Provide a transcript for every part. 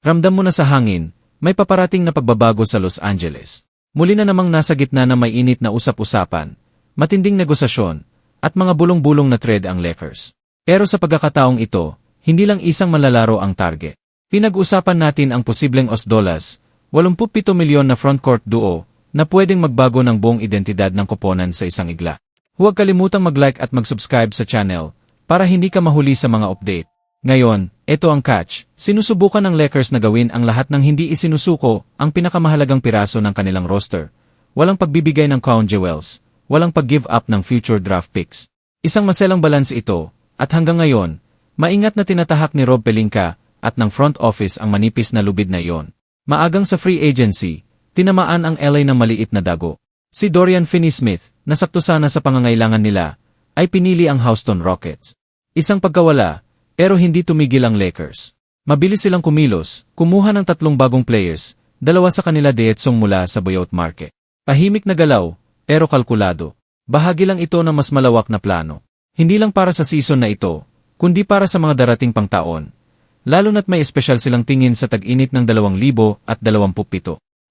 Ramdam mo na sa hangin, may paparating na pagbabago sa Los Angeles. Muli na namang nasa gitna ng may init na usap-usapan, matinding negosasyon, at mga bulong-bulong na trade ang Lakers. Pero sa pagkakataong ito, hindi lang isang malalaro ang target. Pinag-usapan natin ang posibleng Osdolas, 87 milyon na frontcourt duo, na pwedeng magbago ng buong identidad ng koponan sa isang igla. Huwag kalimutang mag-like at mag-subscribe sa channel para hindi ka mahuli sa mga update. Ngayon, ito ang catch. Sinusubukan ng Lakers na gawin ang lahat ng hindi isinusuko ang pinakamahalagang piraso ng kanilang roster. Walang pagbibigay ng crown jewels, walang pag-give up ng future draft picks. Isang maselang balance ito, at hanggang ngayon, maingat na tinatahak ni Rob Pelinka at ng front office ang manipis na lubid na iyon. Maagang sa free agency, tinamaan ang LA ng maliit na dago. Si Dorian Finney-Smith, nasakto sana sa pangangailangan nila, ay pinili ang Houston Rockets. Isang pagkawala, pero hindi tumigil ang Lakers. Mabilis silang kumilos, kumuha ng tatlong bagong players, dalawa sa kanila deetsong mula sa buyout market. Pahimik na galaw, pero kalkulado. Bahagi lang ito ng mas malawak na plano. Hindi lang para sa season na ito, kundi para sa mga darating pang taon. Lalo na't may espesyal silang tingin sa tag-init ng 2027.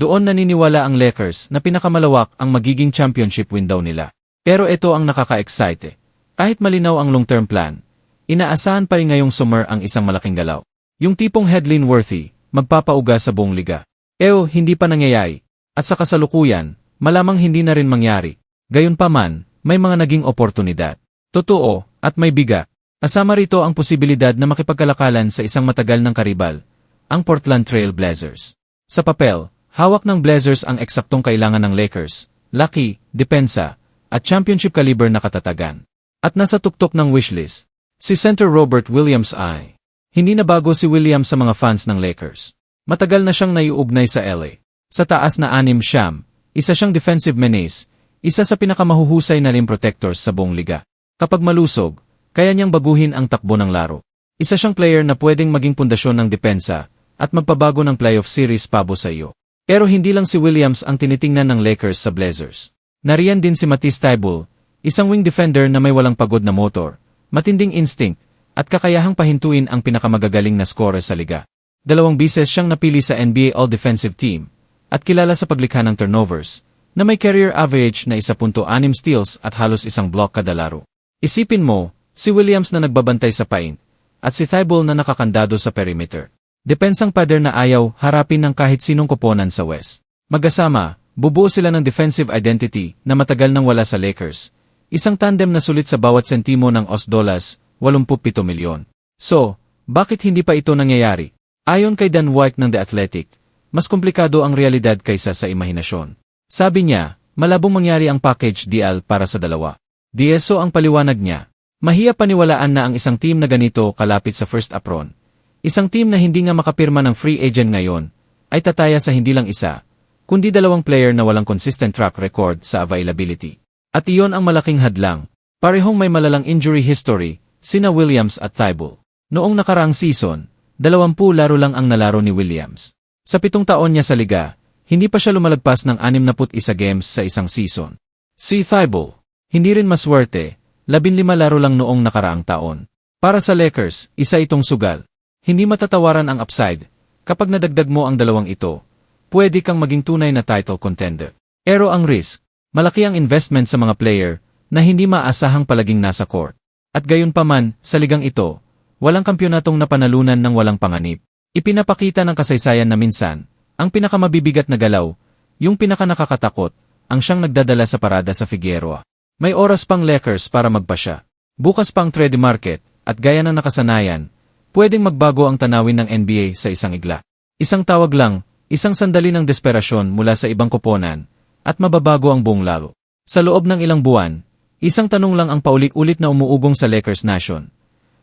Doon naniniwala ang Lakers na pinakamalawak ang magiging championship window nila. Pero ito ang nakaka-excite. Kahit malinaw ang long-term plan, Inaasahan pa rin ngayong summer ang isang malaking galaw. Yung tipong headline worthy, magpapauga sa buong liga. Eo, hindi pa nangyayari. At sa kasalukuyan, malamang hindi na rin mangyari. Gayunpaman, may mga naging oportunidad. Totoo, at may biga. Kasama rito ang posibilidad na makipagkalakalan sa isang matagal ng karibal, ang Portland Trail Blazers. Sa papel, hawak ng Blazers ang eksaktong kailangan ng Lakers, laki, depensa, at championship caliber na katatagan. At nasa tuktok ng wishlist, Si Center Robert Williams ay, hindi na bago si Williams sa mga fans ng Lakers. Matagal na siyang naiugnay sa LA. Sa taas na anim siyam, isa siyang defensive menace, isa sa pinakamahuhusay na rim protectors sa buong liga. Kapag malusog, kaya niyang baguhin ang takbo ng laro. Isa siyang player na pwedeng maging pundasyon ng depensa at magpabago ng playoff series pabo sa iyo. Pero hindi lang si Williams ang tinitingnan ng Lakers sa Blazers. Nariyan din si Matisse Thybulle, isang wing defender na may walang pagod na motor, matinding instinct, at kakayahang pahintuin ang pinakamagagaling na scorer sa liga. Dalawang bises siyang napili sa NBA All-Defensive Team, at kilala sa paglikha ng turnovers, na may career average na 1.6 steals at halos isang block kada laro. Isipin mo, si Williams na nagbabantay sa paint, at si Thibault na nakakandado sa perimeter. Depensang pader na ayaw harapin ng kahit sinong koponan sa West. Magkasama, bubuo sila ng defensive identity na matagal nang wala sa Lakers, Isang tandem na sulit sa bawat sentimo ng OS dollars, 87 milyon. So, bakit hindi pa ito nangyayari? Ayon kay Dan White ng The Athletic, mas komplikado ang realidad kaysa sa imahinasyon. Sabi niya, malabong mangyari ang package deal para sa dalawa. Dieso ang paliwanag niya. Mahiya paniwalaan na ang isang team na ganito kalapit sa first apron. Isang team na hindi nga makapirma ng free agent ngayon, ay tataya sa hindi lang isa, kundi dalawang player na walang consistent track record sa availability. At iyon ang malaking hadlang. Parehong may malalang injury history, sina Williams at Thibault. Noong nakaraang season, 20 laro lang ang nalaro ni Williams. Sa pitong taon niya sa liga, hindi pa siya lumalagpas ng 61 games sa isang season. Si Thibault, hindi rin maswerte, 15 laro lang noong nakaraang taon. Para sa Lakers, isa itong sugal. Hindi matatawaran ang upside. Kapag nadagdag mo ang dalawang ito, pwede kang maging tunay na title contender. Pero ang risk, Malaki ang investment sa mga player na hindi maasahang palaging nasa court. At gayon pa man, sa ligang ito, walang kampyonatong napanalunan ng walang panganib. Ipinapakita ng kasaysayan na minsan, ang pinakamabibigat na galaw, yung pinakanakakatakot, ang siyang nagdadala sa parada sa Figueroa. May oras pang Lakers para magpasya. Bukas pang trade market, at gaya ng nakasanayan, pwedeng magbago ang tanawin ng NBA sa isang igla. Isang tawag lang, isang sandali ng desperasyon mula sa ibang koponan, at mababago ang buong laro. Sa loob ng ilang buwan, isang tanong lang ang paulit-ulit na umuugong sa Lakers Nation.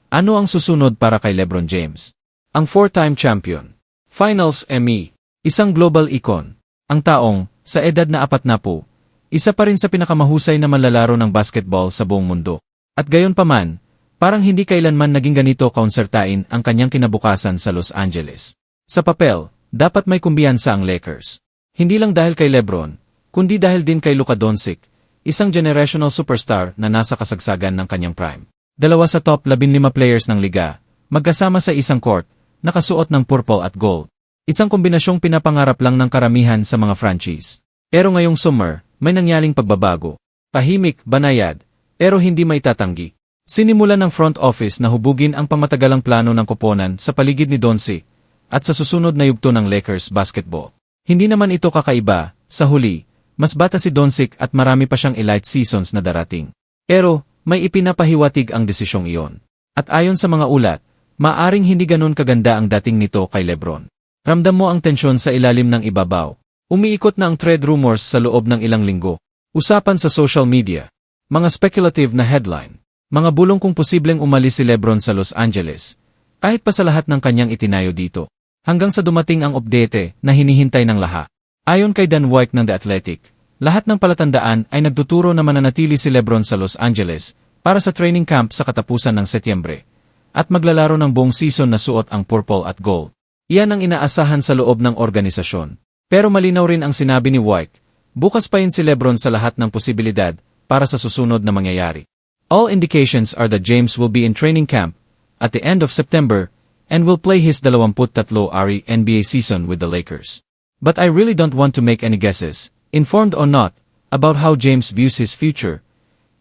Ano ang susunod para kay LeBron James? Ang four-time champion. Finals ME. Isang global icon. Ang taong, sa edad na apat na po, isa pa rin sa pinakamahusay na manlalaro ng basketball sa buong mundo. At gayon pa man, parang hindi kailanman naging ganito kaunsertain ang kanyang kinabukasan sa Los Angeles. Sa papel, dapat may kumbiyansa ang Lakers. Hindi lang dahil kay Lebron, kundi dahil din kay Luka Doncic, isang generational superstar na nasa kasagsagan ng kanyang prime. Dalawa sa top 15 players ng liga, magkasama sa isang court, nakasuot ng purple at gold. Isang kombinasyong pinapangarap lang ng karamihan sa mga franchise. Pero ngayong summer, may nangyaling pagbabago. Tahimik, banayad, pero hindi may tatanggi. Sinimulan ng front office na hubugin ang pamatagalang plano ng koponan sa paligid ni Donsi at sa susunod na yugto ng Lakers basketball. Hindi naman ito kakaiba, sa huli, mas bata si Doncic at marami pa siyang elite seasons na darating. Pero, may ipinapahiwatig ang desisyong iyon. At ayon sa mga ulat, maaring hindi ganon kaganda ang dating nito kay Lebron. Ramdam mo ang tensyon sa ilalim ng ibabaw. Umiikot na ang trade rumors sa loob ng ilang linggo. Usapan sa social media. Mga speculative na headline. Mga bulong kung posibleng umalis si Lebron sa Los Angeles. Kahit pa sa lahat ng kanyang itinayo dito. Hanggang sa dumating ang update na hinihintay ng lahat. Ayon kay Dan White ng The Athletic, lahat ng palatandaan ay nagtuturo na mananatili si Lebron sa Los Angeles para sa training camp sa katapusan ng Setyembre. At maglalaro ng buong season na suot ang purple at gold. Iyan ang inaasahan sa loob ng organisasyon. Pero malinaw rin ang sinabi ni White, bukas pa yun si Lebron sa lahat ng posibilidad para sa susunod na mangyayari. All indications are that James will be in training camp at the end of September and will play his 23 ari NBA season with the Lakers. But I really don't want to make any guesses, informed or not, about how James views his future,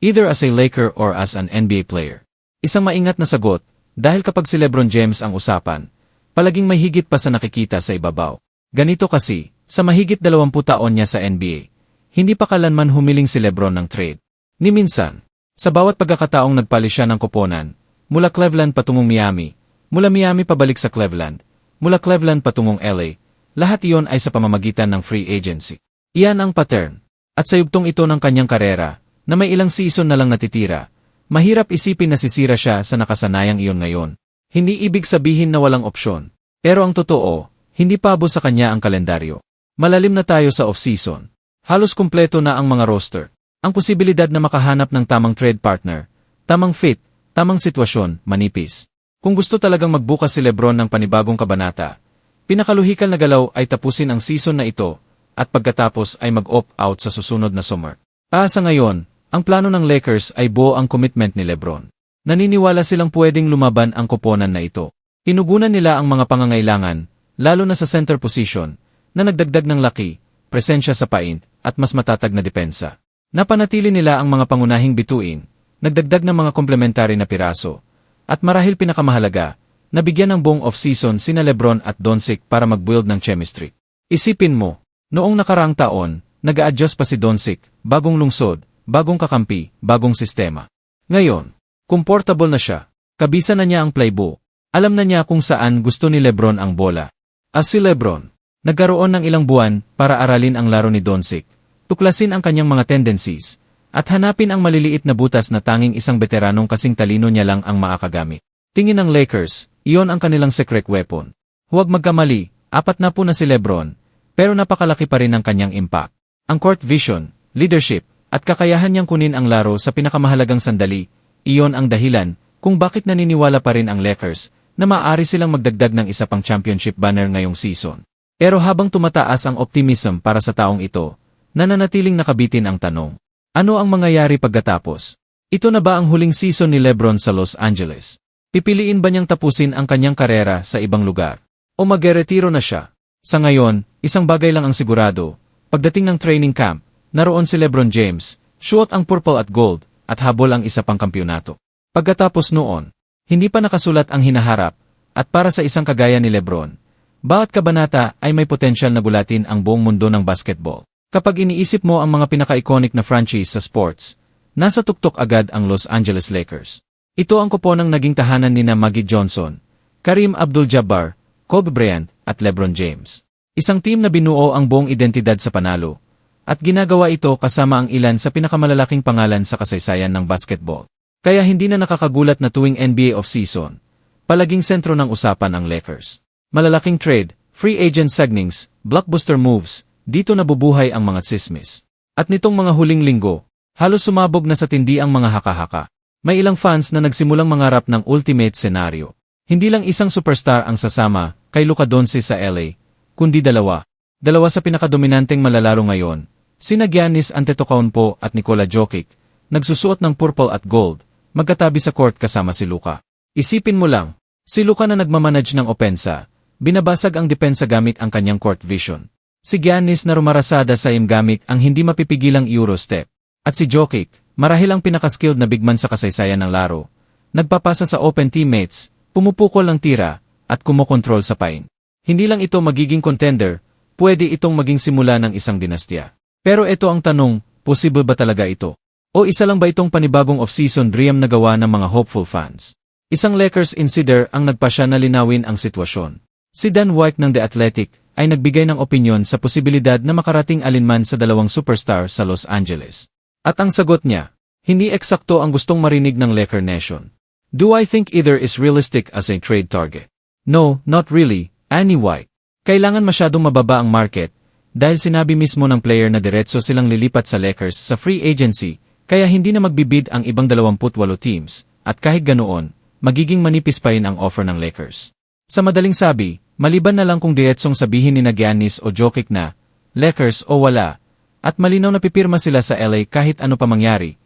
either as a Laker or as an NBA player. Isang maingat na sagot, dahil kapag si Lebron James ang usapan, palaging may higit pa sa nakikita sa ibabaw. Ganito kasi, sa mahigit 20 taon niya sa NBA, hindi pa kalanman humiling si Lebron ng trade. Ni minsan, sa bawat pagkakataong nagpali siya ng koponan, mula Cleveland patungong Miami, mula Miami pabalik sa Cleveland, mula Cleveland patungong LA, lahat iyon ay sa pamamagitan ng free agency. Iyan ang pattern. At sa yugtong ito ng kanyang karera, na may ilang season na lang natitira, mahirap isipin na sisira siya sa nakasanayang iyon ngayon. Hindi ibig sabihin na walang opsyon. Pero ang totoo, hindi pabo sa kanya ang kalendaryo. Malalim na tayo sa off-season. Halos kumpleto na ang mga roster. Ang posibilidad na makahanap ng tamang trade partner, tamang fit, tamang sitwasyon, manipis. Kung gusto talagang magbukas si Lebron ng panibagong kabanata, pinakaluhikal na galaw ay tapusin ang season na ito at pagkatapos ay mag-opt out sa susunod na summer. Ah, sa ngayon, ang plano ng Lakers ay buo ang commitment ni Lebron. Naniniwala silang pwedeng lumaban ang koponan na ito. Inugunan nila ang mga pangangailangan, lalo na sa center position, na nagdagdag ng laki, presensya sa paint, at mas matatag na depensa. Napanatili nila ang mga pangunahing bituin, nagdagdag ng mga komplementary na piraso, at marahil pinakamahalaga, nabigyan ng buong off-season sina Lebron at Doncic para mag-build ng chemistry. Isipin mo, noong nakaraang taon, nag-a-adjust pa si Doncic, bagong lungsod, bagong kakampi, bagong sistema. Ngayon, komportable na siya, kabisa na niya ang playbook, alam na niya kung saan gusto ni Lebron ang bola. As si Lebron, nagkaroon ng ilang buwan para aralin ang laro ni Doncic, tuklasin ang kanyang mga tendencies, at hanapin ang maliliit na butas na tanging isang veteranong kasing talino niya lang ang maakagamit. Tingin ng Lakers, iyon ang kanilang secret weapon. Huwag magkamali, apat na po na si Lebron, pero napakalaki pa rin ang kanyang impact. Ang court vision, leadership, at kakayahan niyang kunin ang laro sa pinakamahalagang sandali, iyon ang dahilan kung bakit naniniwala pa rin ang Lakers na maaari silang magdagdag ng isa pang championship banner ngayong season. Pero habang tumataas ang optimism para sa taong ito, nananatiling nakabitin ang tanong. Ano ang mangyayari pagkatapos? Ito na ba ang huling season ni Lebron sa Los Angeles? Pipiliin ba niyang tapusin ang kanyang karera sa ibang lugar? O magretiro na siya? Sa ngayon, isang bagay lang ang sigurado. Pagdating ng training camp, naroon si Lebron James, suot ang purple at gold, at habol ang isa pang kampyonato. Pagkatapos noon, hindi pa nakasulat ang hinaharap, at para sa isang kagaya ni Lebron, bawat kabanata ay may potensyal na gulatin ang buong mundo ng basketball. Kapag iniisip mo ang mga pinaka-iconic na franchise sa sports, nasa tuktok agad ang Los Angeles Lakers. Ito ang kuponang naging tahanan ni na Maggie Johnson, Karim Abdul-Jabbar, Kobe Bryant, at LeBron James. Isang team na binuo ang buong identidad sa panalo, at ginagawa ito kasama ang ilan sa pinakamalalaking pangalan sa kasaysayan ng basketball. Kaya hindi na nakakagulat na tuwing NBA off-season, palaging sentro ng usapan ang Lakers. Malalaking trade, free agent signings, blockbuster moves, dito nabubuhay ang mga sismis. At nitong mga huling linggo, halos sumabog na sa tindi ang mga haka-haka. May ilang fans na nagsimulang mangarap ng ultimate scenario. Hindi lang isang superstar ang sasama kay Luka Doncic sa LA, kundi dalawa. Dalawa sa pinakadominanteng malalaro ngayon, sina Giannis Antetokounmpo at Nikola Jokic, nagsusuot ng purple at gold, magkatabi sa court kasama si Luka. Isipin mo lang, Si Luka na nagmamanage ng opensa, binabasag ang depensa gamit ang kanyang court vision. Si Giannis na rumarasada sa im gamit ang hindi mapipigilang Eurostep. At si Jokic, marahil ang pinakaskilled na bigman sa kasaysayan ng laro, nagpapasa sa open teammates, pumupukol ng tira, at kumokontrol sa pain. Hindi lang ito magiging contender, pwede itong maging simula ng isang dinastya. Pero ito ang tanong, possible ba talaga ito? O isa lang ba itong panibagong off-season dream na gawa ng mga hopeful fans? Isang Lakers insider ang nagpasya na linawin ang sitwasyon. Si Dan White ng The Athletic ay nagbigay ng opinyon sa posibilidad na makarating alinman sa dalawang superstar sa Los Angeles. At ang sagot niya, hindi eksakto ang gustong marinig ng Laker Nation. Do I think either is realistic as a trade target? No, not really, White. Kailangan masyadong mababa ang market dahil sinabi mismo ng player na diretso silang lilipat sa Lakers sa free agency kaya hindi na magbibid ang ibang 28 teams at kahit ganoon, magiging manipis pa rin ang offer ng Lakers. Sa madaling sabi, maliban na lang kung diretsong sabihin ni na Giannis o Jokic na, Lakers o wala, at malinaw na pipirma sila sa LA kahit ano pa mangyari,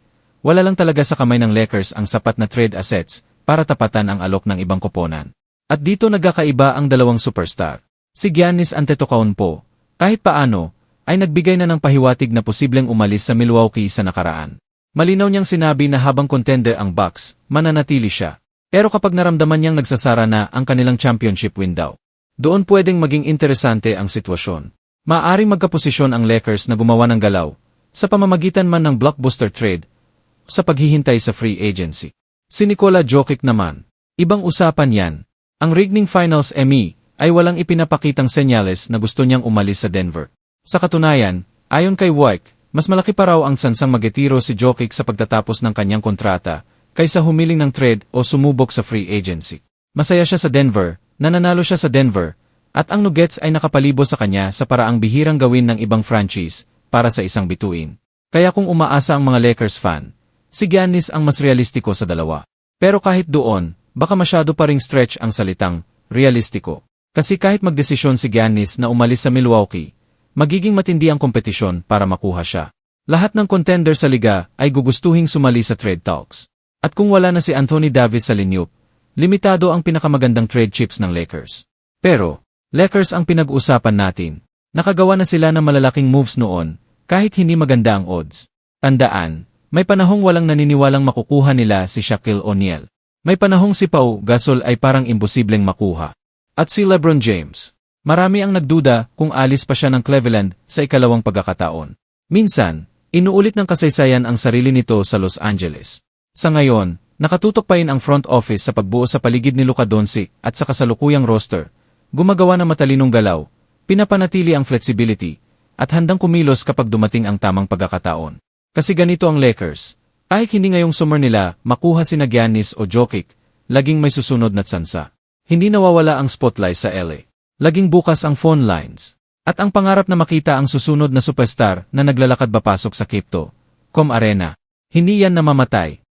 wala lang talaga sa kamay ng Lakers ang sapat na trade assets para tapatan ang alok ng ibang koponan. At dito nagkakaiba ang dalawang superstar. Si Giannis Antetokounmpo, kahit paano, ay nagbigay na ng pahiwatig na posibleng umalis sa Milwaukee sa nakaraan. Malinaw niyang sinabi na habang contender ang Bucks, mananatili siya. Pero kapag naramdaman niyang nagsasara na ang kanilang championship window, doon pwedeng maging interesante ang sitwasyon. Maaring magkaposisyon ang Lakers na gumawa ng galaw, sa pamamagitan man ng blockbuster trade, sa paghihintay sa free agency. Si Nikola Jokic naman, ibang usapan yan, ang Rigning Finals ME ay walang ipinapakitang senyales na gusto niyang umalis sa Denver. Sa katunayan, ayon kay Wyke, mas malaki pa raw ang sansang magetiro si Jokic sa pagtatapos ng kanyang kontrata kaysa humiling ng trade o sumubok sa free agency. Masaya siya sa Denver, nananalo siya sa Denver, at ang Nuggets ay nakapalibo sa kanya sa paraang bihirang gawin ng ibang franchise para sa isang bituin. Kaya kung umaasa ang mga Lakers fan, si Giannis ang mas realistiko sa dalawa. Pero kahit doon, baka masyado pa ring stretch ang salitang realistiko. Kasi kahit magdesisyon si Giannis na umalis sa Milwaukee, magiging matindi ang kompetisyon para makuha siya. Lahat ng contender sa liga ay gugustuhing sumali sa trade talks. At kung wala na si Anthony Davis sa linyup, limitado ang pinakamagandang trade chips ng Lakers. Pero, Lakers ang pinag-uusapan natin. Nakagawa na sila ng malalaking moves noon, kahit hindi maganda ang odds. Tandaan, may panahong walang naniniwalang makukuha nila si Shaquille O'Neal. May panahong si Pau Gasol ay parang imposibleng makuha. At si LeBron James. Marami ang nagduda kung alis pa siya ng Cleveland sa ikalawang pagkakataon. Minsan, inuulit ng kasaysayan ang sarili nito sa Los Angeles. Sa ngayon, nakatutok pa rin ang front office sa pagbuo sa paligid ni Luka Doncic at sa kasalukuyang roster. Gumagawa ng matalinong galaw, pinapanatili ang flexibility, at handang kumilos kapag dumating ang tamang pagkakataon. Kasi ganito ang Lakers, kahit hindi ngayong summer nila makuha si Giannis o Jokic, laging may susunod na tsansa. Hindi nawawala ang spotlight sa LA. Laging bukas ang phone lines. At ang pangarap na makita ang susunod na superstar na naglalakad papasok sa Crypto, Com Arena. Hindi yan namamatay.